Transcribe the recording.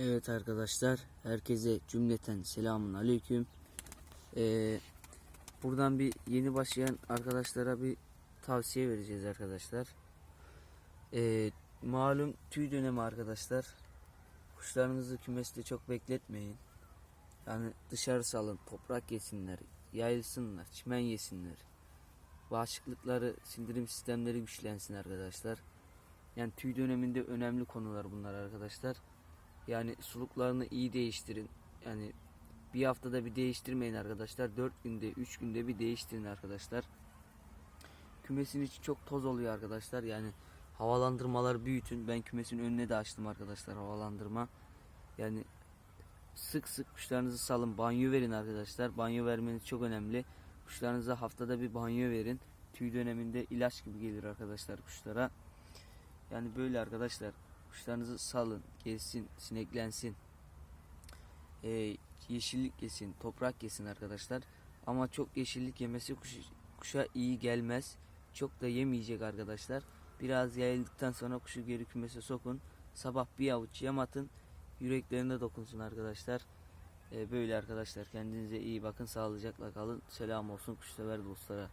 Evet arkadaşlar, herkese cümleten selamun aleyküm. Ee, buradan bir yeni başlayan arkadaşlara bir tavsiye vereceğiz arkadaşlar. Ee, malum tüy dönemi arkadaşlar. Kuşlarınızı kümeste çok bekletmeyin. Yani dışarı salın, toprak yesinler, yayılsınlar, çimen yesinler. Bağışıklıkları, sindirim sistemleri güçlensin arkadaşlar. Yani tüy döneminde önemli konular bunlar arkadaşlar. Yani suluklarını iyi değiştirin. Yani bir haftada bir değiştirmeyin arkadaşlar. 4 günde 3 günde bir değiştirin arkadaşlar. Kümesin içi çok toz oluyor arkadaşlar. Yani havalandırmaları büyütün. Ben kümesin önüne de açtım arkadaşlar havalandırma. Yani sık sık kuşlarınızı salın. Banyo verin arkadaşlar. Banyo vermeniz çok önemli. Kuşlarınıza haftada bir banyo verin. Tüy döneminde ilaç gibi gelir arkadaşlar kuşlara. Yani böyle arkadaşlar. Kuşlarınızı salın, gezsin, sineklensin. Ee, yeşillik yesin, toprak yesin arkadaşlar. Ama çok yeşillik yemesi kuş, kuşa iyi gelmez. Çok da yemeyecek arkadaşlar. Biraz yayıldıktan sonra kuşu geri kümese sokun. Sabah bir avuç yem atın. Yüreklerine dokunsun arkadaşlar. Ee, böyle arkadaşlar kendinize iyi bakın. Sağlıcakla kalın. Selam olsun kuşsever dostlara.